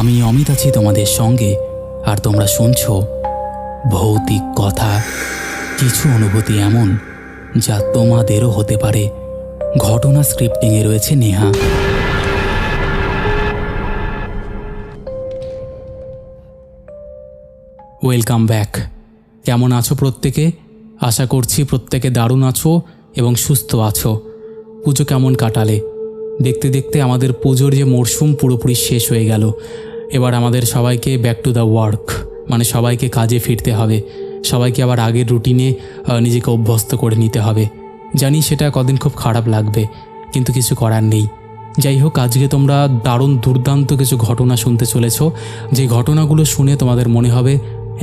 আমি অমিত আছি তোমাদের সঙ্গে, আর তোমরা শুনছ ভৌতিক কথা। কিছু অনুভূতি এমন, যা তোমাদেরও হতে পারে। ঘটনা স্ক্রিপ্টিংয়ে রয়েছে নেহা। ওয়েলকাম ব্যাক কেমন আছো প্রত্যেকে? আশা করছি প্রত্যেকে দারুণ আছো এবং সুস্থ আছো। পুজো কেমন কাটালে? দেখতে দেখতে আমাদের পুজোর যে মরশুম পুরোপুরি শেষ হয়ে গেল। এবার আমাদের সবাইকে ব্যাক টু দ্য ওয়ার্ক মানে সবাইকে কাজে ফিরতে হবে। সবাইকে আবার আগের রুটিনে নিজেকে অভ্যস্ত করে নিতে হবে। জানি সেটা কদিন খুব খারাপ লাগবে, কিন্তু কিছু করার নেই। যাই হোক, আজকে তোমরা দারুণ দুর্দান্ত কিছু ঘটনা শুনতে চলেছ। যে ঘটনাগুলো শুনে তোমাদের মনে হবে,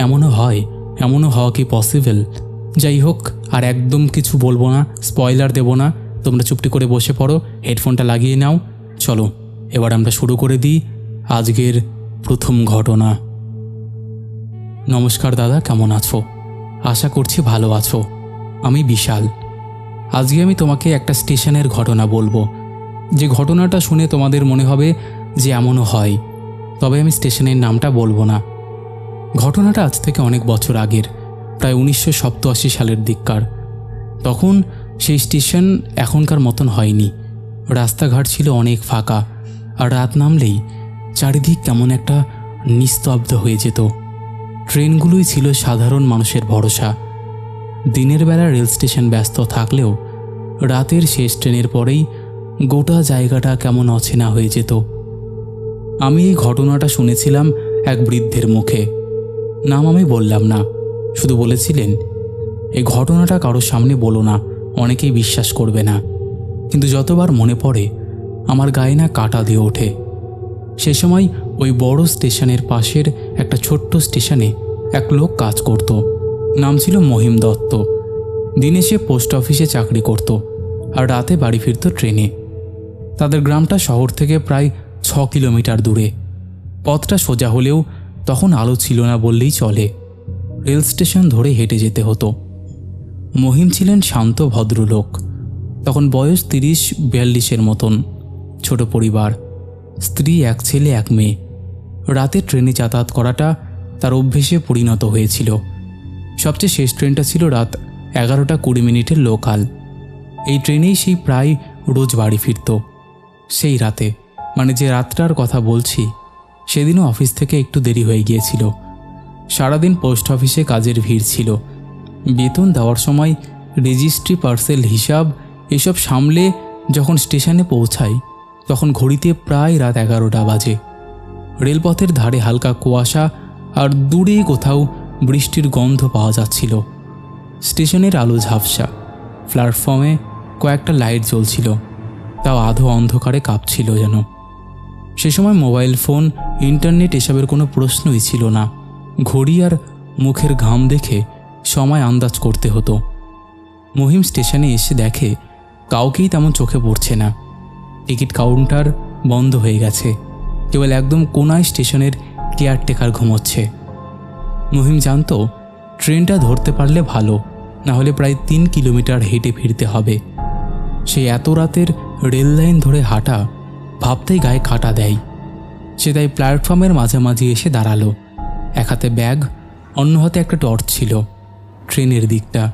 এমনও হয়, এমনও হওয়া কি পসিবল যাই হোক, আর একদম কিছু বলব না স্পয়লার দেবো না। তোমরা চুপটি করে বসে পড়ো হেডফোনটা লাগিয়ে নাও। চলো, এবার আমরা শুরু করে দিই আজকের প্রথম ঘটনা। নমস্কার দাদা, কেমন আছো? আশা করছি ভালো আছো। আমি বিশাল। আজকে আমি তোমাকে একটা স্টেশনের ঘটনা বলব। যে ঘটনাটা শুনে তোমাদের মনে হবে যে এমনও হয়। তবে আমি স্টেশনের নামটা বলব না। ঘটনাটা আজ থেকে অনেক বছর আগের, প্রায় উনিশশো সালের দিককার। তখন সেই স্টেশন এখনকার মতন হয়নি। রাস্তাঘাট ছিল অনেক ফাঁকা, আর রাত নামলেই চারিদিক কেমন একটা নিস্তব্ধ হয়ে যেত। ট্রেনগুলোই ছিল সাধারণ মানুষের ভরসা। দিনের বেলা রেল স্টেশন ব্যস্ত থাকলেও রাতের শেষ ট্রেনের পরেই গোটা জায়গাটা কেমন অচেনা হয়ে যেত। আমি এই ঘটনাটা শুনেছিলাম এক বৃদ্ধের মুখে। নাম আমি বললাম না, শুধু বলেছিলেন এই ঘটনাটা কারোর সামনে বলো না, অনেকেই বিশ্বাস করবে না। কিন্তু যতবার মনে পড়ে, আমার গায়ে না কাটা দিয়ে ওঠে। সে সময় ওই বড় স্টেশনের পাশের একটা ছোট্ট স্টেশনে এক লোক কাজ করত। নাম ছিল মহিম দত্ত। দিনে সে পোস্ট অফিসে চাকরি করত আর রাতে বাড়ি ফিরত ট্রেনে। তাদের গ্রামটা শহর থেকে প্রায় ছ কিলোমিটার দূরে। পথটা সোজা হলেও তখন আলো ছিল না বললেই চলে। রেল স্টেশন ধরে হেঁটে যেতে হতো। মহিম ছিলেন শান্ত, ভদ্রলোক। তখন বয়স তিরিশ, বিয়াল্লিশের মতন। ছোট পরিবার। স্ত্রী, এক ছেলে, এক মেয়ে। রাতে ট্রেনে যাতায়াত করাটা তার অভ্যেসে পরিণত হয়েছিল। সবচেয়ে শেষ ট্রেনটা ছিল রাত এগারোটা কুড়ি মিনিটের লোকাল এই ট্রেনেই সেই প্রায় রোজ বাড়ি ফিরত। সেই রাতে মানে যে রাতটার কথা বলছি, সেদিনও অফিস থেকে একটু দেরি হয়ে গিয়েছিল। সারাদিন পোস্ট অফিসে কাজের ভিড় ছিল। বেতন দেওয়ার সময় রেজিস্ট্রি, পার্সেল, হিসাব, এসব সামলে যখন স্টেশনে পৌঁছাই তখন ঘড়িতে প্রায় রাত এগারোটা বাজে। রেলপথের ধারে হালকা কুয়াশা আর দূরে কোথাও বৃষ্টির গন্ধ পাওয়া যাচ্ছিল। স্টেশনের আলো ঝাপসা। প্ল্যাটফর্মে কয়েকটা লাইট জ্বলছিল। তাও আধো অন্ধকারে কাঁপছিল যেন। সে সময় মোবাইল ফোন, ইন্টারনেট এসবের কোনো প্রশ্নই ছিল না। ঘড়ি আর মুখের ঘাম দেখে সময় আন্দাজ করতে হতো। মহিম স্টেশনে এসে দেখে, কাউকেই তেমন চোখে পড়ছে না। টিকিট কাউন্টার বন্ধ হয়ে গেছে। কেবল একদম কোনায় স্টেশনের কেয়ারটেকার ঘুমোচ্ছে। মহিম জানতো, ট্রেনটা ধরতে পারলে ভালো, না হলে প্রায় তিন কিলোমিটার হেঁটে ফিরতে হবে। সেই এত রাতের রেল লাইন ধরে হাঁটা, ভাবতেই গায়ে কাটা দেয়। সে তাই প্ল্যাটফর্মের মাঝামাঝি এসে দাঁড়াল। এক হাতে ব্যাগ, অন্য হাতে একটা টর্চ ছিল। ট্রেনের দিকটা,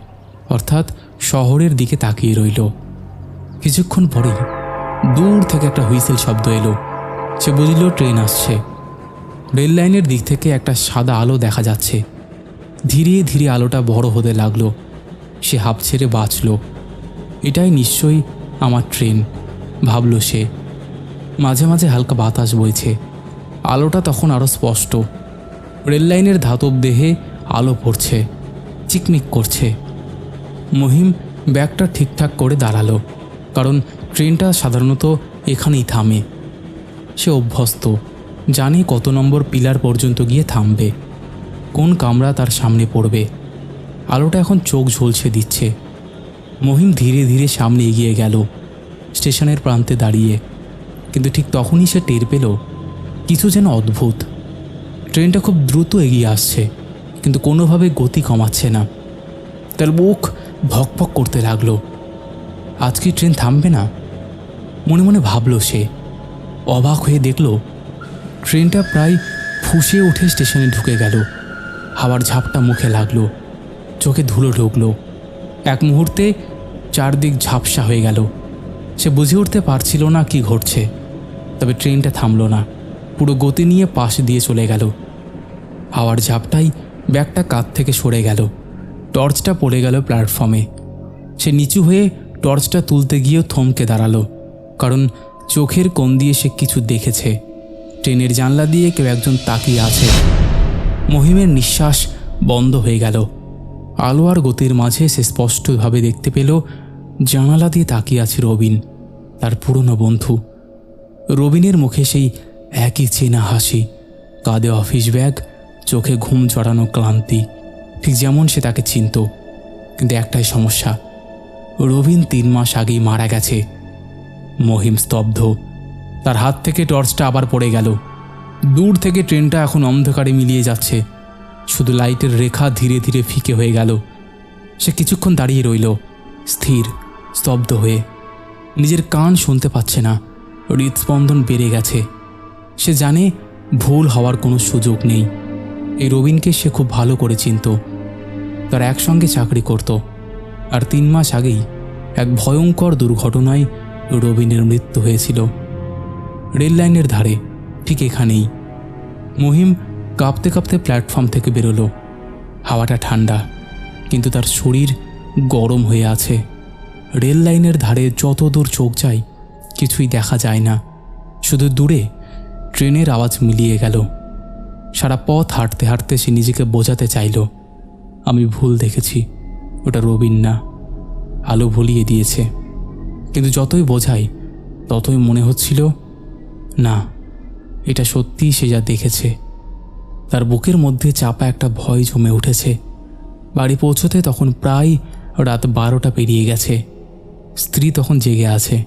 অর্থাৎ শহরের দিকে তাকিয়ে রইল। কিছুক্ষণ পরেই দূর থেকে একটা হুইসেল শব্দ এলো। সে বুঝল ট্রেন আসছে। রেল লাইনের দিক থেকে একটা সাদা আলো দেখা যাচ্ছে। ধীরে ধীরে আলোটা বড় হতে লাগল। সে হাঁপ ছেড়ে বাঁচল। এটাই নিশ্চয়ই আমার ট্রেন, ভাবল সে। মাঝে মাঝে হালকা বাতাস বইছে। আলোটা তখন আরও স্পষ্ট। রেল লাইনের ধাতব দেহে আলো পড়ছে চিকমিক করছে। মহিম ব্যাগটা ঠিকঠাক করে দাঁড়াল, কারণ ট্রেনটা সাধারণত এখানেই থামে। সে অভ্যস্ত, জানে কত নম্বর পিলার পর্যন্ত গিয়ে থামবে, কোন কামরা তার সামনে পড়বে। আলোটা এখন চোখ ঝলসে দিচ্ছে। মহিম ধীরে ধীরে সামনে এগিয়ে গেল, স্টেশনের প্রান্তে দাঁড়িয়ে। কিন্তু ঠিক তখনই সে টের পেল, কিছু যেন অদ্ভুত। ট্রেনটা খুব দ্রুত এগিয়ে আসছে, কিন্তু কোনোভাবে গতি কমাচ্ছে না। তার বুক ভকভক করতে লাগল। আজকে ট্রেন থামবে না? মনে মনে ভাবল সে। অবাক হয়ে দেখল, ট্রেনটা প্রায় ফুসে উঠে স্টেশনে ঢুকে গেল। হাওয়ার ঝাপটা মুখে লাগল, চোখে ধুলো ঢুকলো। এক মুহূর্তে চারদিক ঝাপসা হয়ে গেল। সে বুঝে উঠতে পারছিল না কি ঘটছে, তবে ট্রেনটা থামলো না, পুরো গতি নিয়ে পাশ দিয়ে চলে গেল। হাওয়ার ঝাপটাই ব্যাগটা কাঁধ থেকে সরে গেল। টর্চটা পড়ে গেল প্ল্যাটফর্মে। সে নিচু হয়ে টর্চটা তুলতে গিয়েও থমকে দাঁড়াল। কারণ চোখের কোণ দিয়ে সে কিছু দেখেছে। ট্রেনের জানলা দিয়ে কেউ একজন তাকিয়ে আছে। মহিমের নিঃশ্বাস বন্ধ হয়ে গেল। আলো আর গতির মাঝে সে স্পষ্টভাবে দেখতে পেল, জানালা দিয়ে তাকিয়ে আছে রবিন, তার পুরনো বন্ধু। রবিনের মুখে সেই একই চেনা হাসি, কাঁধে অফিস ব্যাগ, চোখে ঘুম জড়ানো ক্লান্তি, ঠিক যেমন সে তাকে চিনত। কিন্তু একটাই সমস্যা, রবিন তিন মাস আগেই মারা গেছে। মহিম স্তব্ধ। তার হাত থেকে টর্চটা আবার পড়ে গেল। দূর থেকে ট্রেনটা এখন অন্ধকারে মিলিয়ে যাচ্ছে। শুধু লাইটের রেখা ধীরে ধীরে ফিকে হয়ে গেল। সে কিছুক্ষণ দাঁড়িয়ে রইল, স্থির, স্তব্ধ হয়ে। নিজের কান শুনতে পাচ্ছে না। হৃদস্পন্দন বেড়ে গেছে। সে জানে ভুল হওয়ার কোনো সুযোগ নেই। এই রবিনকে সে খুব ভালো করে চিনত। তার একসঙ্গে চাকরি করত। আর তিন মাস আগেই এক ভয়ঙ্কর দুর্ঘটনায় রবিনের মৃত্যু হয়েছিল। রেল লাইনের ধারে, ঠিক এখানেই। মহিম কাঁপতে কাঁপতে প্ল্যাটফর্ম থেকে বেরোলো। হাওয়াটা ঠান্ডা, কিন্তু তার শরীর গরম হয়ে আছে। রেল লাইনের ধারে যত দূর চোখ যায়, কিছুই দেখা যায় না। শুধু দূরে ট্রেনের আওয়াজ মিলিয়ে গেল। সারা পথ হাঁটতে হাঁটতে সে নিজেকে বোঝাতে চাইল। আমি ভুল দেখেছি, ওটা রবিন না। আলো ভুলিয়ে দিয়েছে। কিন্তু যতই বোঝাই, ততই মনে হচ্ছিল, না, এটা সত্যিই সে যা দেখেছে। তার বুকের মধ্যে চাপা একটা ভয় জমে উঠেছে। বাড়ি পৌঁছতে তখন প্রায় রাত বারোটা পেরিয়ে গেছে। স্ত্রী তখন জেগে আছে,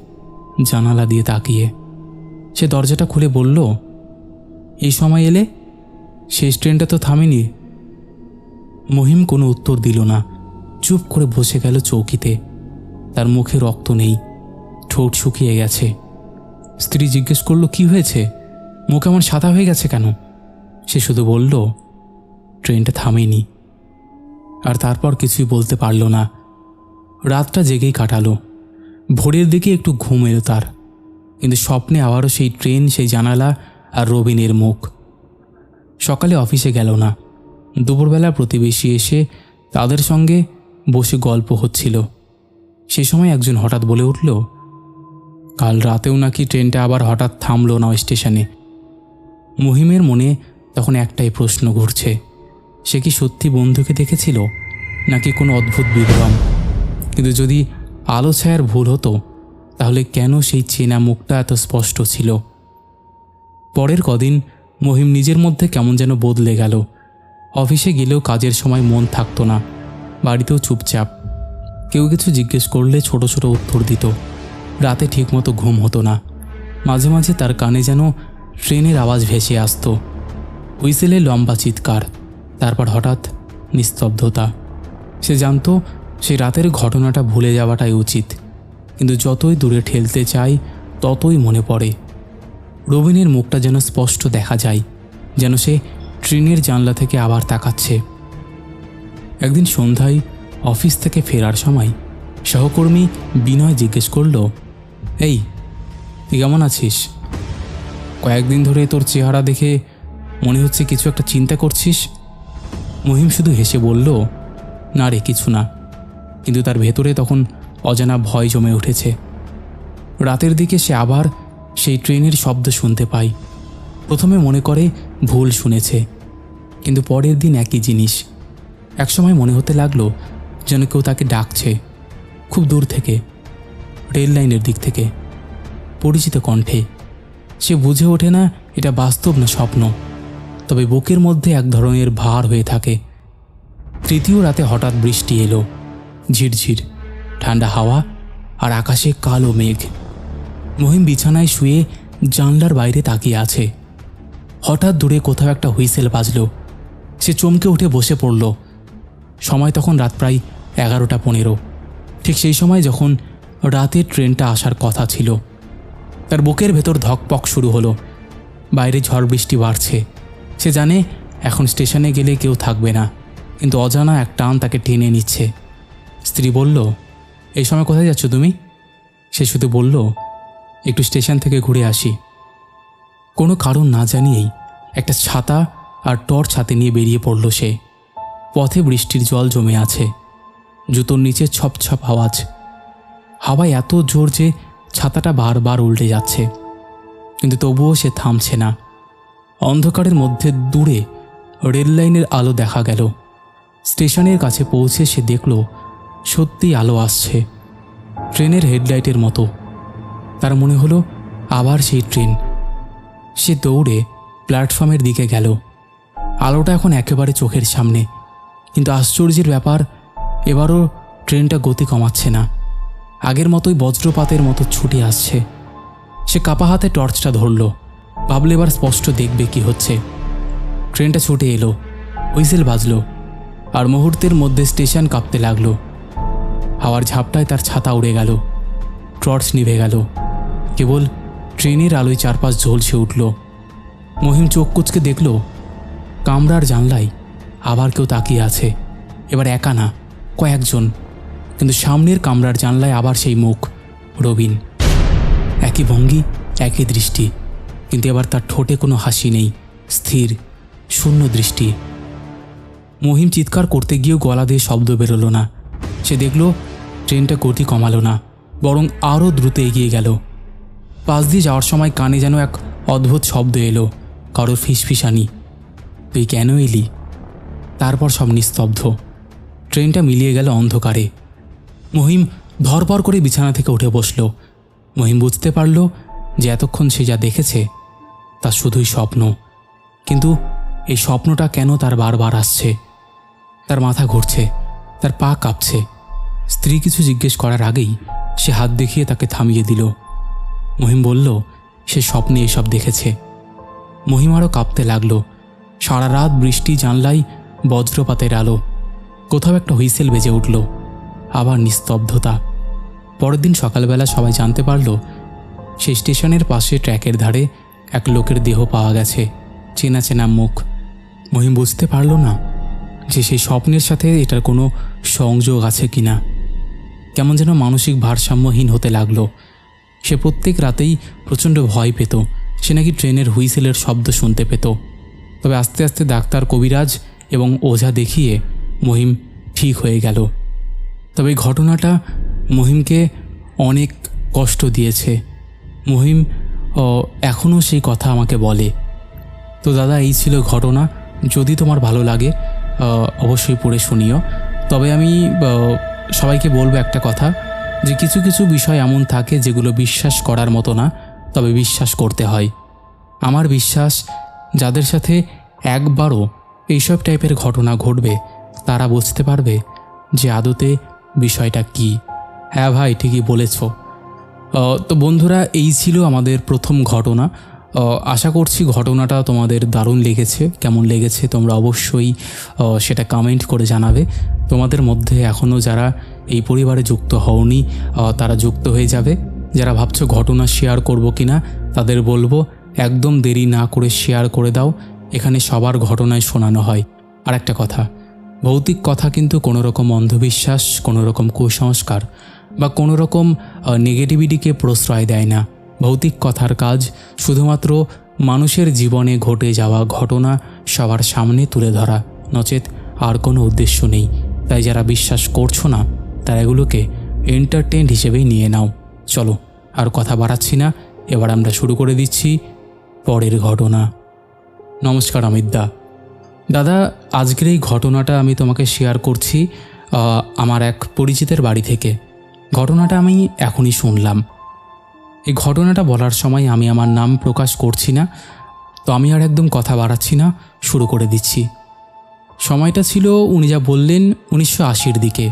জানালা দিয়ে তাকিয়ে। সে দরজাটা খুলে বলল, এই সময় এলে? শেষ ট্রেনটা তো থামেনি। মহিম কোনো উত্তর দিল না। চুপ করে বসে গেল চৌকিতে। তার মুখে রক্ত নেই। ঠোঁট শুকিয়ে গেছে। স্ত্রী জিজ্ঞেস করল, কি হয়েছে? মুখ এমন সাদা হয়ে গেছে কেন? সে শুধু বলল, ট্রেনটা থামেনি। আর তারপর কিছুই বলতে পারল না। রাতটা জেগেই কাটালো। ভোরের দিকে একটু ঘুম এলো তার। কিন্তু স্বপ্নে আবারও সেই ট্রেন, সেই জানালা আর রবিনের মুখ। সকালে অফিসে গেল না। দুপুরবেলা প্রতিবেশী এসে তাদের সঙ্গে বসে গল্প হচ্ছিল। সে সময় একজন হঠাৎ বলে উঠল কাল রাতেও নাকি ট্রেনটা আবার হঠাৎ থামল না ওই স্টেশনে। মহিমের মনে তখন একটাই প্রশ্ন ঘুরছে, সে কি সত্যি বন্ধুকে দেখেছিল নাকি কোনো অদ্ভুত বিভ্রম কিন্তু যদি আলো ছায়ার ভুল হতো, তাহলে কেন সেই চেনা মুখটা এত স্পষ্ট ছিল? পরের কদিন মহিম নিজের মধ্যে কেমন যেন বদলে গেল। অফিসে গেলেও কাজের সময় মন থাকতো না, বাড়িতেও চুপচাপ। কেউ কিছু জিজ্ঞেস করলে ছোট ছোট উত্তর দিত। রাতে ঠিকমতো ঘুম হতো না। মাঝে মাঝে তার কানে যেন ট্রেনের আওয়াজ ভেসে আসতো। হুইসেলে লম্বা চিৎকার, তারপর হঠাৎ নিস্তব্ধতা। সে জানতো সে রাতের ঘটনাটা ভুলে যাওয়াটাই উচিত, কিন্তু যতই দূরে ঠেলতে চাই ততই মনে পড়ে। রবিনের মুখটা যেন স্পষ্ট দেখা যায়, যেন সে ট্রেনের জানলা থেকে আবার তাকাচ্ছে। একদিন সন্ধ্যায় অফিস থেকে ফেরার সময় সহকর্মী বিনয় জিজ্ঞেস করল এই, তুই কেমন আছিস? কয়েকদিন ধরে তোর চেহারা দেখে মনে হচ্ছে কিছু একটা চিন্তা করছিস? মহিম শুধু হেসে বলল, না রে, কিছু না। কিন্তু তার ভেতরে তখন অজানা ভয় জমে উঠেছে। রাতের দিকে সে আবার সেই ট্রেনের শব্দ শুনতে পায়। প্রথমে মনে করে ভুল শুনেছে, কিন্তু পরের দিন একই জিনিস। একসময় মনে হতে লাগল যেন কেউ তাকে ডাকছে, খুব দূর থেকে। রেল লাইনের দিক থেকে। পরিচিত কণ্ঠে, সে বুঝে ওঠে না, এটা বাস্তব না স্বপ্ন। তবে বুকের মধ্যে এক ধরনের ভার হয়ে থাকে। তৃতীয় রাতে হঠাৎ বৃষ্টি এলো। ঝিরঝির, ঠান্ডা হাওয়া আর আকাশে কালো মেঘ। মহিম বিছানায় শুয়ে জানলার বাইরে তাকিয়ে আছে। হঠাৎ দূরে কোথাও একটা হুইসেল বাজল। সে চমকে উঠে বসে পড়ল। সময় তখন রাত প্রায় এগারোটা পনেরো। ঠিক সেই সময় যখন রাতের ট্রেনটা আসার কথা ছিল। তার বুকের ভেতর ধকপক শুরু হলো। বাইরে ঝড় বৃষ্টি বাড়ছে। সে জানে এখন স্টেশনে গেলে কেউ থাকবে না। কিন্তু অজানা এক টান তাকে টেনে নিচ্ছে। স্ত্রী বলল, এই সময় কোথায় যাচ্ছ তুমি? সে শুধু বলল, একটু স্টেশন থেকে ঘুরে আসি। কোনো কারণ না জানিয়েই একটা ছাতা আর টর্চ হাতে নিয়ে বেরিয়ে পড়ল সে। পথে বৃষ্টির জল জমে আছে। জুতোর নিচে ছপ ছপ আওয়াজ। হাওয়ায় এত জোর যে ছাতাটা বারবার উল্টে যাচ্ছে। কিন্তু তবুও সে থামছে না। অন্ধকারের মধ্যে দূরে রেল লাইনের আলো দেখা গেল। স্টেশনের কাছে পৌঁছে সে দেখল সত্যি আলো আসছে। ট্রেনের হেডলাইটের মতো। তার মনে হলো আবার সেই ট্রেন। সে দৌড়ে প্ল্যাটফর্মের দিকে গেল। আলোটা এখন একেবারে চোখের সামনে। কিন্তু আশ্চর্যের ব্যাপার, এবারও ট্রেনটা গতি কমাচ্ছে না। আগের মতোই বজ্রপাতের মতো ছুটে আসছে। সে কাপা হাতে টর্চটা ধরল। ভাবলে এবার স্পষ্ট দেখবে কি হচ্ছে। ট্রেনটা ছুটে এলো। হুইসেল বাজলো। আর মুহূর্তের মধ্যে স্টেশন কাঁপতে লাগল। হাওয়ার ঝাপটায় তার ছাতা উড়ে গেল। টর্চ নিভে গেল। কেবল ট্রেনের আলোয় চারপাশ ঝলসে উঠল। মহিম চোখ কুচকে দেখল, কামরার জানলায় আবার কেউ তাকিয়ে আছে। এবার একা না, কয়েকজন। কিন্তু সামনের কামরার জানলায় আবার সেই মুখ, রবিন। একই ভঙ্গি, একই দৃষ্টি, কিন্তু এবার তার ঠোঁটে কোনো হাসি নেই, স্থির, শূন্য দৃষ্টি। মহিম চিৎকার করতে গিয়েও গলা দিয়ে শব্দ বেরোলো না। সে দেখল, ট্রেনটা গতি কমালো না, বরং আরও দ্রুত এগিয়ে গেল। পাশ দিয়ে যাওয়ার সময় কানে যেন এক অদ্ভুত শব্দ এলো কারোর ফিসফিসানি। তুই কেন এলি? তারপর সব নিস্তব্ধ। ট্রেনটা মিলিয়ে গেল অন্ধকারে। মহিম ধরপর করে বিছানা থেকে উঠে বসল। মহিম বুঝতে পারল যে এতক্ষণ সে যা দেখেছে, তা শুধুই স্বপ্ন। কিন্তু এই স্বপ্নটা কেন তার বারবার আসছে? তার মাথা ঘুরছে, তার পা কাঁপছে। স্ত্রী কিছু জিজ্ঞেস করার আগেই সে হাত দেখিয়ে তাকে থামিয়ে দিল। মহিম বলল, সে স্বপ্নে এসব দেখেছে। মহিম আরও কাঁপতে লাগল। সারা রাত বৃষ্টি, জানলাই, বজ্রপাতের আলো, কোথাও একটা হুইসেল বেজে উঠল। আবার নিস্তব্ধতা। পরের দিন সকালবেলা সবাই জানতে পারল, সেই স্টেশনের পাশে ট্র্যাকের ধারে এক লোকের দেহ পাওয়া গেছে, চেনা চেনা মুখ। মহিম বুঝতে পারল না যে সেই স্বপ্নের সাথে এটার কোনো সংযোগ আছে কি না কেমন যেন মানসিক ভারসাম্যহীন হতে লাগল। সে প্রত্যেক রাতেই প্রচণ্ড ভয় পেত। সে নাকি ট্রেনের হুইসেলের শব্দ শুনতে পেত। তবে আস্তে আস্তে ডাক্তার কবিরাজ এবং ওঝা দেখিয়ে মহিম ঠিক হয়ে গেল। তবে ঘটনাটা মহিমকে অনেক কষ্ট দিয়েছে। মহিম এখনও সেই কথা আমাকে বলে। তো দাদা, এই ছিল ঘটনা। যদি তোমার ভালো লাগে অবশ্যই পড়ে শুনিও। তবে আমি সবাইকে বলব একটা কথা, যে কিছু কিছু বিষয় এমন থাকে যেগুলো বিশ্বাস করার মতো না, তবে বিশ্বাস করতে হয়। আমার বিশ্বাস, যাদের সাথে একবারও এইসব টাইপের ঘটনা ঘটবে, তারা বুঝতে পারবে যে আদতে বিষয়টা কি? হ্যাঁ ভাই, ঠিকই বলেছ। তো বন্ধুরা, এই ছিল আমাদের প্রথম ঘটনা। আশা করছি ঘটনাটা তোমাদের দারুণ লেগেছে। কেমন লেগেছে তোমরা অবশ্যই সেটা কমেন্ট করে জানাবে। তোমাদের মধ্যে এখনও যারা এই পরিবারে যুক্ত হওনি তারা যুক্ত হয়ে যাবে। যারা ভাবছ ঘটনা শেয়ার করব কি না তাদের বলব, একদম দেরি না করে শেয়ার করে দাও। এখানে সবার ঘটনায় শোনানো হয়। আর একটা কথা ভৌতিক কথা কিন্তু কোনো রকম অন্ধবিশ্বাস কোনো রকম কুসংস্কার বা কোনো রকম নেগেটিভিটিকে প্রশ্রয় দেয় না। ভৌতিক কথার কাজ শুধুমাত্র মানুষের জীবনে ঘটে যাওয়া ঘটনা সবার সামনে তুলে ধরা। নচেত আর কোনো উদ্দেশ্য নেই। তাই যারা বিশ্বাস করছ না, তারা এগুলোকে এন্টারটেন্ট হিসেবেই নিয়ে নাও। চলো, আর কথা বাড়াচ্ছি না। এবার আমরা শুরু করে দিচ্ছি পরের ঘটনা। নমস্কার অমিত দা দাদা, আজকের এই ঘটনাটা আমি তোমাকে শেয়ার করছি আমার এক পরিচিতের বাড়ি থেকে। ঘটনাটা আমি এখনই শুনলাম। এই ঘটনাটা বলার সময় আমি আমার নাম প্রকাশ করছি না, তো আমি আর একদম কথা বাড়াচ্ছি না, শুরু করে দিচ্ছি। সময়টা ছিল, উনি যা বললেন উনিশশো আশির দিকে।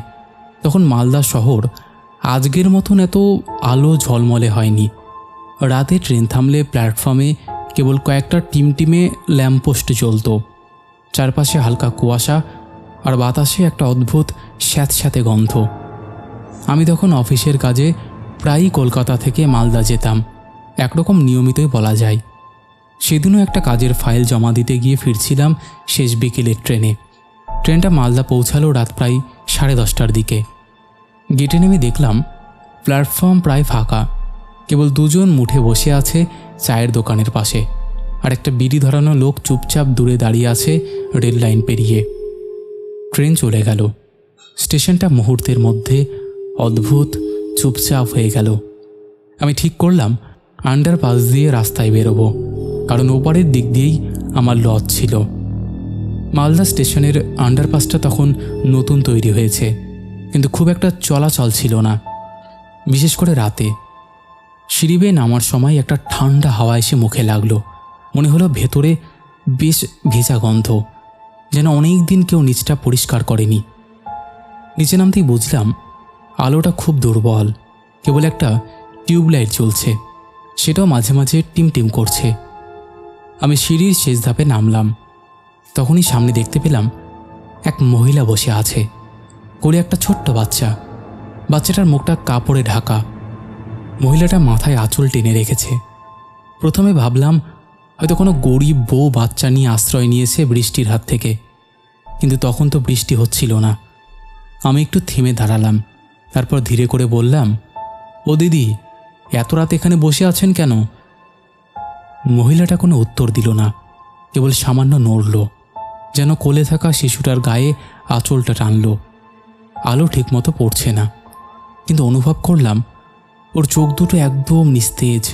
তখন মালদা শহর আজকের মতন এত আলো ঝলমলে হয়নি। রাতে ট্রেন থামলে প্ল্যাটফর্মে কেবল কয়েকটা টিম টিমে ল্যাম্পপোস্ট জ্বলতো। চারপাশে হালকা কুয়াশা আর বাতাসে একটা অদ্ভুত স্যাঁতস্যাঁতে গন্ধ। আমি তখন অফিসের কাজে প্রায়ই কলকাতা থেকে মালদা যেতাম, একরকম নিয়মিতই বলা যায়। সেদিনও একটা কাজের ফাইল জমা দিতে গিয়ে ফিরছিলাম শেষ বিকেলের ট্রেনে। ট্রেনটা মালদা পৌঁছালো রাত প্রায় সাড়ে দশটার দিকে। গেটে নেমে দেখলাম, প্ল্যাটফর্ম প্রায় ফাঁকা। কেবল দুজন মুঠে বসে আছে চায়ের দোকানের পাশে। আর একটা বিড়ি ধরানো লোক চুপচাপ দূরে দাঁড়িয়ে আছে রেল লাইন পেরিয়ে। ট্রেন চলে গেল। স্টেশনটা মুহূর্তের মধ্যে অদ্ভুত, চুপচাপ হয়ে গেল। আমি ঠিক করলাম, আন্ডারপাস দিয়ে রাস্তায় বেরোবো, কারণ ওপারের দিক দিয়েই আমার লজ ছিল। মালদা স্টেশনের আন্ডারপাসটা তখন নতুন তৈরি হয়েছে, কিন্তু খুব একটা চলাচল ছিল না, বিশেষ করে রাতে। সিঁড়ি বেয়ে নামার সময় একটা ঠান্ডা হাওয়া এসে মুখে লাগল। মনে হলো ভেতরে বেশ ভেজা গন্ধ, যেন অনেক দিন কেউ নিচটা পরিষ্কার করেনি। নিচে নামতেই বুঝলাম, আলোটা খুব দুর্বল, কেবল একটা টিউবলাইট জ্বলছে, সেটাও মাঝে মাঝে টিম টিম করছে। আমি সিঁড়ির শেষ ধাপে নামলাম, তখনই সামনে দেখতে পেলাম এক মহিলা বসে আছে কোলে একটা ছোট্ট বাচ্চা। বাচ্চাটার মুখটা কাপড়ে ঢাকা, মহিলাটা মাথায় আঁচল টেনে রেখেছে। প্রথমে ভাবলাম হয়তো কোনো গরিব বউ বাচ্চা নিয়ে আশ্রয় নিয়েছে বৃষ্টির হাত থেকে। কিন্তু তখন তো বৃষ্টি হচ্ছিল না। আমি একটু থেমে দাঁড়ালাম, তারপর ধীরে করে বললাম, ও দিদি, এত রাত এখানে বসে আছেন কেন? মহিলাটা কোনো উত্তর দিল না, কেবল সামান্য নড়ল, যেন কোলে থাকা শিশুটার গায়ে আঁচলটা টানল। আলো ঠিকমতো পড়ছে না, কিন্তু অনুভব করলাম, ওর চোখ দুটো একদম নিস্তেজ।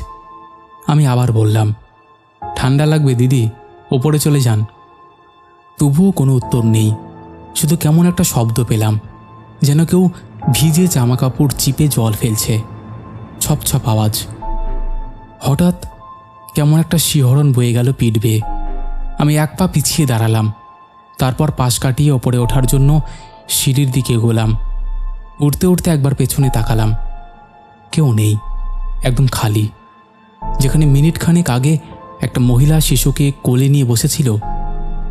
আমি আবার বললাম ঠান্ডা লাগবে, দিদি। ওপরে চলে যান। তবুও কোনো উত্তর নেই। শুধু কেমন একটা শব্দ পেলাম, যেন কেউ ভিজে জামা কাপড় চিপে জল ফেলছে। ছপ ছপ আওয়াজ। হঠাৎ কেমন একটা শিহরণ বয়ে গেল পিঠ বেয়ে। আমি এক পা পিছিয়ে দাঁড়ালাম। তারপর পাশ কাটিয়ে ওপরে ওঠার জন্য সিঁড়ির দিকে গোলাম উঠতে উঠতে একবার পেছনে তাকালাম। কেউ নেই, একদম খালি। যেখানে মিনিট খানেক আগে একটা মহিলা শিশুকে কোলে নিয়ে বসেছিল।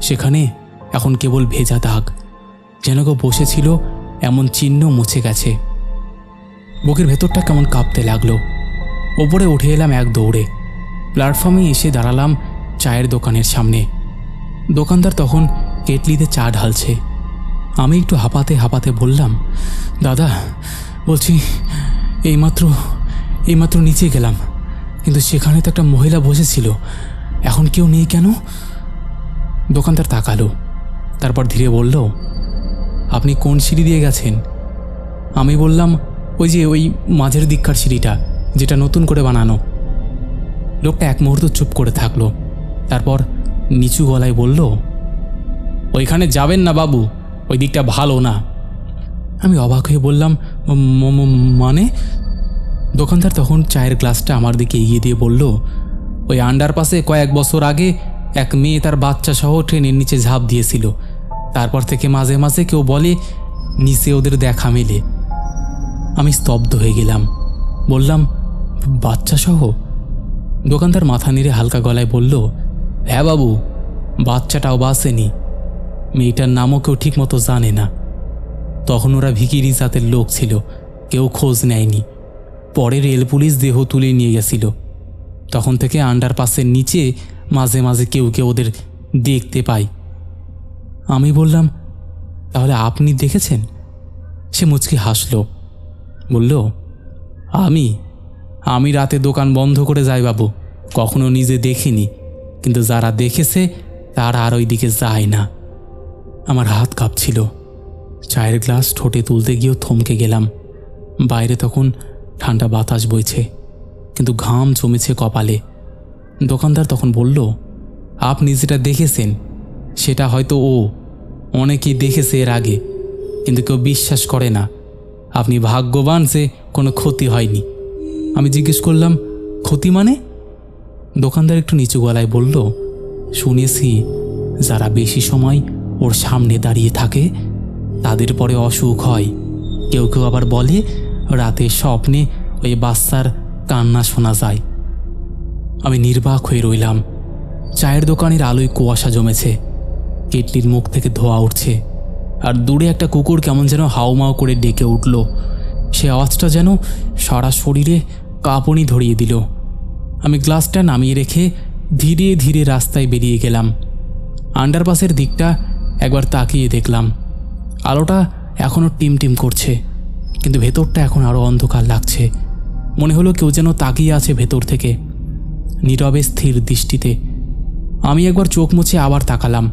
সেখানে এখন কেবল ভেজা দাগ। যেন কেউ বসেছিল, এমন চিহ্ন মুছে গেছে। বুকের ভেতরটা কেমন কাঁপতে লাগল। ওপরে উঠে এলাম এক দৌড়ে। প্ল্যাটফর্মে এসে দাঁড়ালাম চায়ের দোকানের সামনে। দোকানদার তখন কেটলিতে চা ঢালছে। আমি একটু হাঁপাতে হাঁপাতে বললাম, দাদা, বলছি, এইমাত্র এইমাত্র নিচে গেলাম। কিন্তু সেখানে তো একটা মহিলা বসেছিল। এখন কেউ নেই কেন? দোকানদার তাকালো, তারপর ধীরে বলল, আপনি কোন সিঁড়ি দিয়ে গেছেন? আমি বললাম, ওই যে ওই মাঝের দিককার সিঁড়িটা, যেটা নতুন করে বানানো। লোকটা এক মুহূর্ত চুপ করে থাকল, তারপর নিচু গলায় বলল, ওইখানে যাবেন না বাবু, ওই দিকটা ভালো না। আমি অবাক হয়ে বললাম, "ম- ম- মানে? দোকানদার তখন চায়ের গ্লাসটা আমার দিকে এগিয়ে দিয়ে বলল, ওই আন্ডারপাসে কয়েক বছর আগে এক মেয়ে তার বাচ্চা সহ ট্রেনের নিচে ঝাঁপ দিয়েছিল। তারপর থেকে মাঝে মাঝে কেউ বলে, নিচে ওদের দেখা মেলে। আমি স্তব্ধ হয়ে গেলাম। বললাম বাচ্চা সহ দোকানদার মাথা নেড়ে হালকা গলায় বলল হ্যাঁ বাবু, বাচ্চাটাও বাসেনি। মেয়েটার নামও কেউ ঠিকমতো জানে না। তখন ওরা ভিকিরি জাতের লোক ছিল, কেউ খোঁজ নেয়নি। পরে রেল পুলিশ দেহ তুলে নিয়ে গেছিল। তখন থেকে আন্ডারপাসের নিচে মাঝে মাঝে কেউ কেউ ওদের দেখতে পায়। আমি বললাম, তাহলে আপনি দেখেছেন? সে মুচকি হাসল। বলল, আমি আমি রাতে দোকান বন্ধ করে যাই বাবু, কখনো নিজে দেখিনি, কিন্তু যারা দেখেছে, তারা আর ওই দিকে যায় না। আমার হাত কাঁপছিল। চায়ের গ্লাস ঠোঁটে তুলতে গিয়েও থমকে গেলাম। বাইরে তখন ঠান্ডা বাতাস বইছে, কিন্তু ঘাম জমেছে কপালে। দোকানদার তখন বলল, আপনি যেটা দেখেছেন, সেটা হয়তো ও। অনেকেই দেখেছে এর আগে, কিন্তু কেউ বিশ্বাস করে না। আপনি ভাগ্যবান যে কোনো ক্ষতি হয়নি। আমি জিজ্ঞেস করলাম, ক্ষতি মানে? দোকানদার একটু নিচু গলায় বলল, শুনেছি, যারা বেশি সময় ওর সামনে দাঁড়িয়ে থাকে, তাদের পরে অসুখ হয়। কেউ কেউ আবার বলে রাতে স্বপ্নে ওই বাচ্চার কান্না শোনা যায়। আমি নির্বাক হয়ে রইলাম। চায়ের দোকানের আলোয় কুয়াশা জমেছে। কেটলির মুখ থেকে ধোয়া উঠছে। আর দূরে একটা কুকুর কেমন যেন হাউমাউ করে ডেকে উঠল। সে আওয়াজটা যেন সারা শরীরে কাঁপুনি ধরিয়ে দিল। আমি গ্লাসটা নামিয়ে রেখে ধীরে ধীরে রাস্তায় বেরিয়ে গেলাম। আন্ডারপাসের দিকটা একবার তাকিয়ে দেখলাম। আলোটা এখনও টিম টিম করছে। কিন্তু ভেতরটা এখন আরও অন্ধকার লাগছে। মনে হলো কেউ যেন তাকিয়ে আছে ভেতর থেকে। নীরবে স্থির দৃষ্টিতে। আমি একবার চোখ মুছে আবার তাকালাম।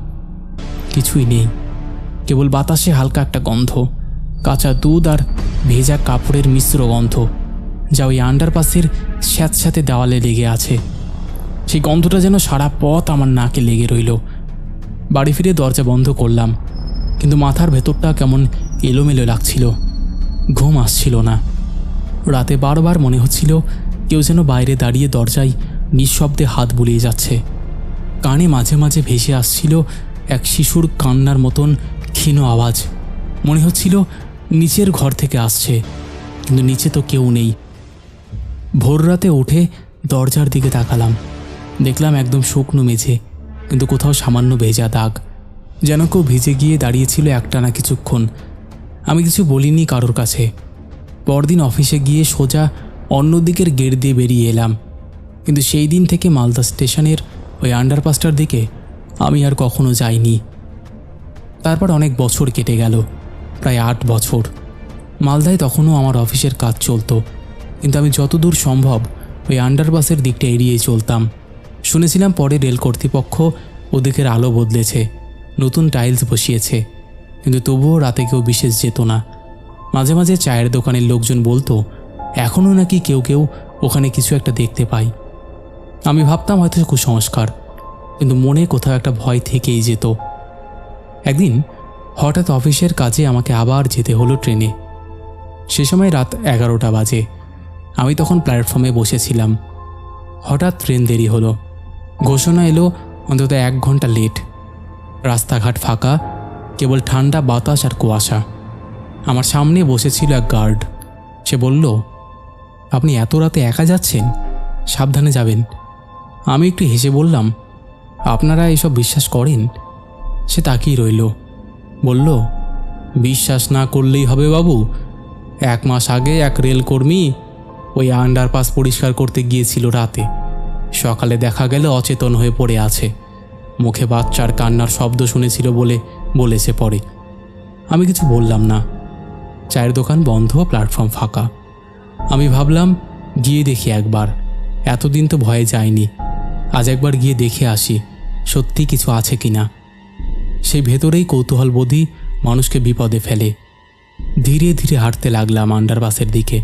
কিছুই নেই। কেবল বাতাসে হালকা একটা গন্ধ। কাঁচা দুধ আর ভেজা কাপড়ের মিশ্র গন্ধ, যা ওই আন্ডারপাসের স্যাঁতস্যাঁতে দেওয়ালে লেগে আছে। সেই গন্ধটা যেন সারা পথ আমার নাকে লেগে রইল। বাড়ি ফিরে দরজা বন্ধ করলাম, কিন্তু মাথার ভেতরটা কেমন এলোমেলো লাগছিল। ঘুম আসছিল না। রাতে বারবার মনে হচ্ছিল কেউ যেন বাইরে দাঁড়িয়ে দরজায় নিঃশব্দে হাত বুলিয়ে যাচ্ছে। কানে মাঝে মাঝে ভেসে আসছিল এক শিশুর কান্নার মতন ক্ষীণ আওয়াজ। মনে হচ্ছিল নিচের ঘর থেকে আসছে, কিন্তু নিচে তো কেউ নেই। ভোর রাতে উঠে দরজার দিকে তাকালাম। দেখলাম একদম শুকনো মেঝে, কিন্তু কোথাও সামান্য ভেজা দাগ। যেন কেউ ভিজে গিয়ে দাঁড়িয়েছিল একটানা কিছুক্ষণ। আমি কিছু বলিনি কারোর কাছে। পরদিন অফিসে গিয়ে সোজা অন্য দিকের গেট দিয়ে বেরিয়ে এলাম। কিন্তু সেই দিন থেকে মালদা স্টেশনের ওই আন্ডারপাসটার দিকে আমি আর কখনো যাইনি। তারপর অনেক বছর কেটে গেল, প্রায় আট বছর। মালদায় তখনও আমার অফিসের কাজ চলতো, কিন্তু আমি যতদূর সম্ভব ওই আন্ডারপাসের দিকটা এড়িয়ে চলতাম। শুনেছিলাম পরে রেল কর্তৃপক্ষ ওদিকের আলো বদলেছে, নতুন টাইলস বসিয়েছে। কিন্তু তবুও রাতে কেউ বিশেষ যেত না। মাঝে মাঝে চায়ের দোকানের লোকজন বলতো এখনও নাকি কেউ কেউ ওখানে কিছু একটা দেখতে পাই আমি ভাবতাম হয়তো কুসংস্কার, কিন্তু মনে কোথাও একটা ভয় থেকেই যেত। একদিন হঠাৎ অফিসের কাজে আমাকে আবার যেতে হলো ট্রেনে। সে সময় রাত এগারোটা বাজে। আমি তখন প্ল্যাটফর্মে বসেছিলাম। হঠাৎ ট্রেন দেরি হলো। ঘোষণা এলো অন্তত এক ঘণ্টা লেট। রাস্তাঘাট ফাঁকা কেবল ঠান্ডা বাতাস আর কুয়াশা। আমার সামনে বসেছিল এক গার্ড সে বলল, আপনি এত রাতে একা যাচ্ছেন? সাবধানে যাবেন। আমি একটু হেসে বললাম, আপনারা এসব বিশ্বাস করেন? সে তাকিয়ে রইল, বলল, বিশ্বাস না করলেই হবে বাবু। এক মাস আগে এক রেলকর্মী ওই আন্ডারপাস পরিষ্কার করতে গিয়েছিল রাতে। সকালে দেখা গেল অচেতন হয়ে পড়ে আছে। মুখে বাচ্চার কান্নার শব্দ শুনেছিল বলে বলেছে পরে আমি কিছু বললাম না। চায়ের দোকান বন্ধ, প্ল্যাটফর্ম ফাঁকা। আমি ভাবলাম, গিয়ে দেখি একবার। এতদিন তো ভয়ে যায়নি আজ একবার গিয়ে দেখে আসি, সত্যি কিছু আছে কি না সেই ভেতরেই কৌতূহলবোধই মানুষকে বিপদে ফেলে। ধীরে ধীরে হাঁটতে লাগলাম আন্ডারপাসের দিকে।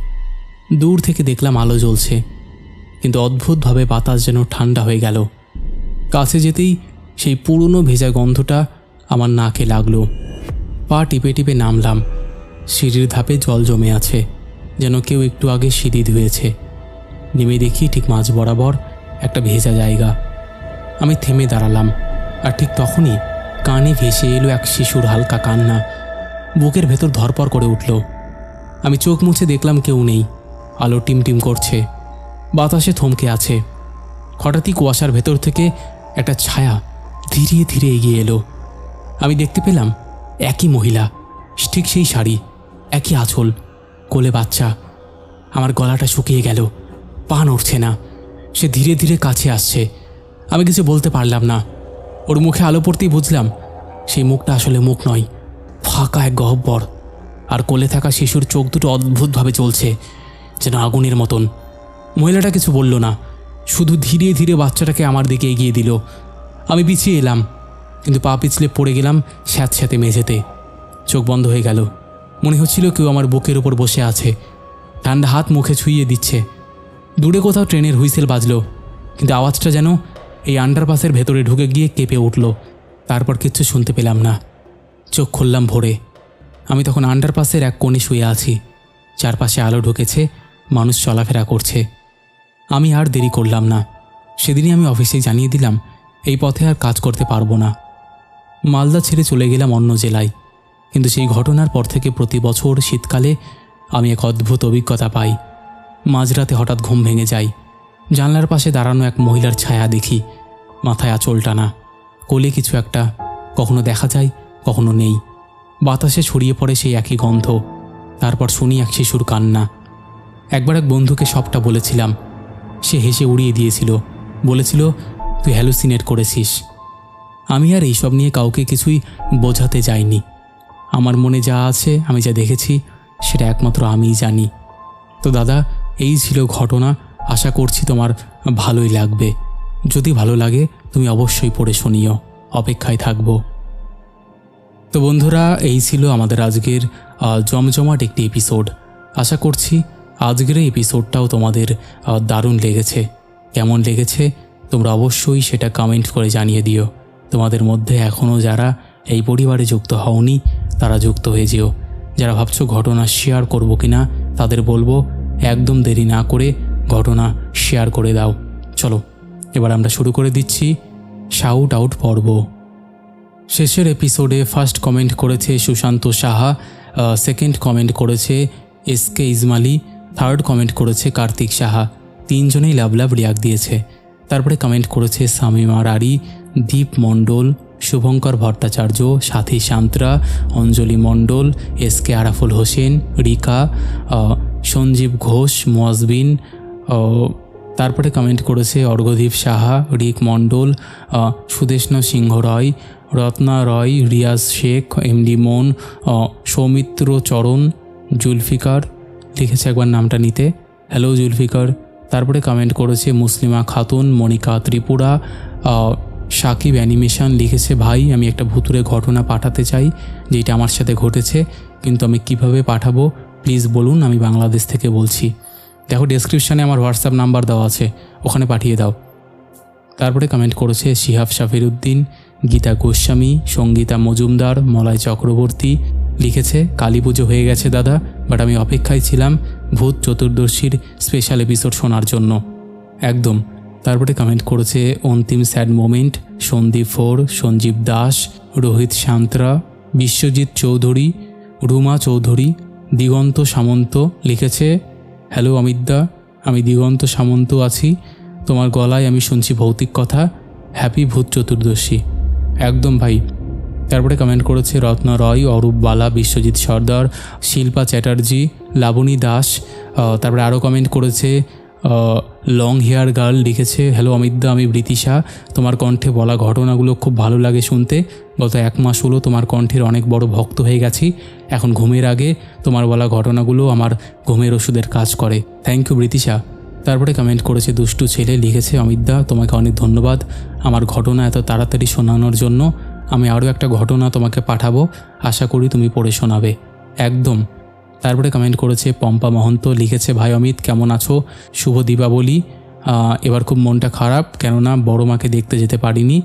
দূর থেকে দেখলাম আলো জ্বলছে। কিন্তু অদ্ভুতভাবে বাতাস যেন ঠান্ডা হয়ে গেল। কাছে যেতেই সেই পুরনো ভেজা গন্ধটা আমার নাকে লাগল। পা টিপে টিপে নামলাম। সিঁড়ির ধাপে জল জমে আছে, যেন কেউ একটু আগে সিঁড়ি ধুয়েছে। নেমে দেখি ঠিক মাঝ বরাবর একটা ভেজা জায়গা। আমি থেমে দাঁড়ালাম, আর ঠিক তখনই কানে ভেসে এলো এক শিশুর হালকা কান্না। বুকের ভেতর ধরপর করে উঠল। আমি চোখ মুছে দেখলাম কেউ নেই, আলো টিমটিম করছে। বাতাসে থমকে আছে। হঠাৎই কুয়াশার ভেতর থেকে একটা ছায়া ধীরে ধীরে এগিয়ে এলো। আমি দেখতে পেলাম একই মহিলা, ঠিক সেই শাড়ি, একই আঁচল, কোলে বাচ্চা। আমার গলাটা শুকিয়ে গেল, পা নড়ছে না। সে ধীরে ধীরে কাছে আসছে। আমি কিছু বলতে পারলাম না। ওর মুখে আলো পড়তেই বুঝলাম, সেই মুখটা আসলে মুখ নয়, ফাঁকা এক গহব্বর। আর কোলে থাকা শিশুর চোখ দুটো অদ্ভুতভাবে চলছে, যেন আগুনের মতন। মহিলাটা কিছু বলল না, শুধু ধীরে ধীরে বাচ্চাটাকে আমার দিকে এগিয়ে দিল। আমি পিছিয়ে এলাম। কিন্তু পা পিছলে পড়ে গেলাম স্যাঁতস্যাঁতে মেঝেতে। চোখ বন্ধ হয়ে গেল। মনে হচ্ছিল কেউ আমার বুকের ওপর বসে আছে। ঠান্ডা হাত মুখে ছুঁয়ে দিচ্ছে। দূরে কোথাও ট্রেনের হুইসেল বাজলো, কিন্তু আওয়াজটা যেন এই আন্ডারপাসের ভেতরে ঢুকে গিয়ে কেঁপে উঠল। তারপর কিচ্ছু শুনতে পেলাম না। চোখ খুললাম ভোরে। আমি তখন আন্ডারপাসের এক কোণে শুয়ে আছি। চারপাশে আলো ঢুকেছে, মানুষ চলাফেরা করছে। আমি আর দেরি করলাম না। সেদিনই আমি অফিসে জানিয়ে দিলাম, এই পথে আর কাজ করতে পারব না। মালদা ছেড়ে চলে গেলাম অন্য জেলায়। কিন্তু সেই ঘটনার পর থেকে প্রতি বছর শীতকালে আমি এক অদ্ভুত অভিজ্ঞতা পাই। মাঝরাতে হঠাৎ ঘুম ভেঙে যায়। জানলার পাশে দাঁড়ানো এক মহিলার ছায়া দেখি। মাথায় আঁচল টানা। কোলে কিছু একটা। কখনো দেখা যায়, কখনো নেই। বাতাসে ছড়িয়ে পড়ে সেই একই গন্ধ। তারপর শুনি এক শিশুর কান্না। একবার এক বন্ধুকে সবটা বলেছিলাম। সে হেসে উড়িয়ে দিয়েছিল। বলেছিল, তুই হ্যালুসিনেট করেছিস। আমি আর এইসব নিয়ে কাউকে কিছুই বোঝাতে যাইনি। আমার মনে যা আছে, আমি যা দেখেছি, সেটা একমাত্র আমিই জানি। তো দাদা, এই ছিল ঘটনা। আশা করছি তোমার ভালোই লাগবে। যদি ভালো লাগে, তুমি অবশ্যই পড়ে শুনিও। অপেক্ষায় থাকব। তো বন্ধুরা, এই ছিল আমাদের আজকের জমজমাট একটি এপিসোড। আশা করছি আজকের এই এপিসোডটাও তোমাদের দারুণ লেগেছে। কেমন লেগেছে, তোমরা অবশ্যই সেটা কমেন্ট করে জানিয়ে দিও। তোমাদের মধ্যে এখনও যারা এই পরিবারে যুক্ত হওনি, তারা যুক্ত হয়ে যেও। যারা ভাবছ ঘটনা শেয়ার করব কিনা, তাদের বলব, একদম দেরি না করে ঘটনা শেয়ার করে দাও। চলো, এবার আমরা শুরু করে দিচ্ছি শাউট আউট পর্ব। শেষের এপিসোডে ফার্স্ট কমেন্ট করেছে সুশান্ত সাহা সেকেন্ড কমেন্ট করেছে S K Ismali third comment করেছে কার্তিক সাহা। তিনজনেই লাভ লাভ রিয়াক দিয়েছে। তারপরে কমেন্ট করেছে শামিমা রারি দীপ মণ্ডল শুভঙ্কর ভট্টাচার্য সাথী সান্ত্রা অঞ্জলি মণ্ডল এস কে আরাফুল হোসেন রিকা সঞ্জীব ঘোষ মোয়াজবিন আহ, তারপরে কমেন্ট করেছে অর্ঘদীপ সাহা রিক মণ্ডল সুদেষ্ণ সিংহ রয় রত্না রয় রিয়াজ শেখ এমডি মন সৌমিত্র চরণ জুলফিকার লিখেছে একবার নামটা নিতে হ্যালো জুলফিকার তারপরে কমেন্ট করেছে মুসলিমা খাতুন মনিকা ত্রিপুরা সাকিব অ্যানিমেশন লিখেছে, ভাই, আমি একটা ভুতুরে ঘটনা পাঠাতে চাই যেটা আমার সাথে ঘটেছে, কিন্তু আমি কীভাবে পাঠাবো? প্লিজ বলুন, আমি বাংলাদেশ থেকে বলছি। দেখো ডেসক্রিপশানে আমার হোয়াটসঅ্যাপ নাম্বার দেওয়া আছে, ওখানে পাঠিয়ে দাও। তারপরে কমেন্ট করেছে, শিহাব শাফির উদ্দিন গীতা গোস্বামী, সঙ্গীতা মজুমদার, মলয় চক্রবর্তী। লিখেছে, কালী পুজো হয়ে গেছে, দাদা বাট আমি অপেক্ষায় ছিলাম ভূত চতুর্দশীর স্পেশাল এপিসোড শোনার জন্য। একদম। তারপরে কমেন্ট করেছে, Antim sad moment Sandip four, Sanjib Das, Rohit Santra, Biswajit Chowdhury, Ruma Chowdhury, Diganta Samanta লিখেছে হ্যালো অমিতদা, আমি দিগন্ত সামন্ত আছি। তোমার গলায় আমি শুনছি ভৌতিক কথা। হ্যাপি ভূত চতুর্দশী। একদম ভাই। তারপরে কমেন্ট করেছে, রত্না রয়, অরূপ বালা, বিশ্বজিৎ সর্দার, শিল্পা চ্যাটার্জি, লাবণী দাস। তারপরে আরও কমেন্ট করেছে লং হেয়ার গার্ল লিখেছে হ্যালো অমিতদা, আমি বৃতিশা তোমার কণ্ঠে বলা ঘটনাগুলো খুব ভালো লাগে শুনতে। গত এক মাস হলো তোমার কণ্ঠের অনেক বড় ভক্ত হয়ে গেছি। এখন ঘুমের আগে তোমার বলা ঘটনাগুলো আমার ঘুমের ওষুধের কাজ করে। থ্যাংক ইউ বৃতিশা তারপরে কমেন্ট করেছে, দুষ্টু ছেলে, লিখেছে অমিতদা, তোমাকে অনেক ধন্যবাদ। আমার ঘটনা এত তাড়াতাড়ি শোনানোর জন্য আমি আরও একটা ঘটনা তোমাকে পাঠাবো। আশা করি তুমি পড়ে শোনাবে। একদম। তারপরে কমেন্ট করেছে, পম্পা মহন্ত লিখেছে, ভাই অমিত, কেমন আছো? শুভ দীপাবলি। এবার খুব মনটা খারাপ, কেননা বড় মাকে দেখতে যেতে পারিনি।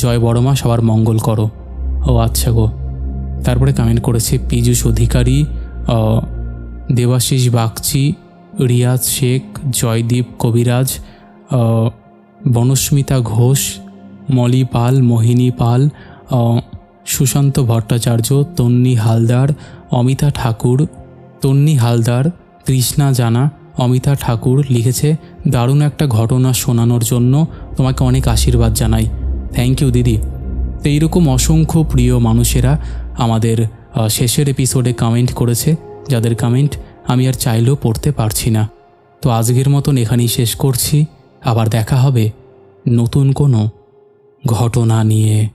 জয় বড় মা, সবার মঙ্গল করো। ও আচ্ছা গো। তারপরে কমেন্ট করেছে, পীযূষ অধিকারী দেবাশিস বাগচি, রিয়াজ শেখ, জয়দীপ কবিরাজ বনস্মিতা ঘোষ, মলি পাল, মোহিনী পাল সুশান্ত ভট্টাচার্য, তন্নি হালদার, অমিতা ঠাকুর, তন্নি হালদার কৃষ্ণা জানা, অমিতা ঠাকুর লিখেছে, দারুণ একটা ঘটনা শোনানোর জন্য তোমাকে অনেক আশীর্বাদ জানাই। থ্যাংক ইউ দিদি। তো এইরকম অসংখ্য প্রিয় মানুষেরা আমাদের শেষের এপিসোডে কমেন্ট করেছে, যাদের কমেন্ট আমি আর চাইলেও পড়তে পারছি না। তো আজকের মতন এখানেই শেষ করছি। আবার দেখা হবে নতুন কোনো ঘটনা নিয়ে।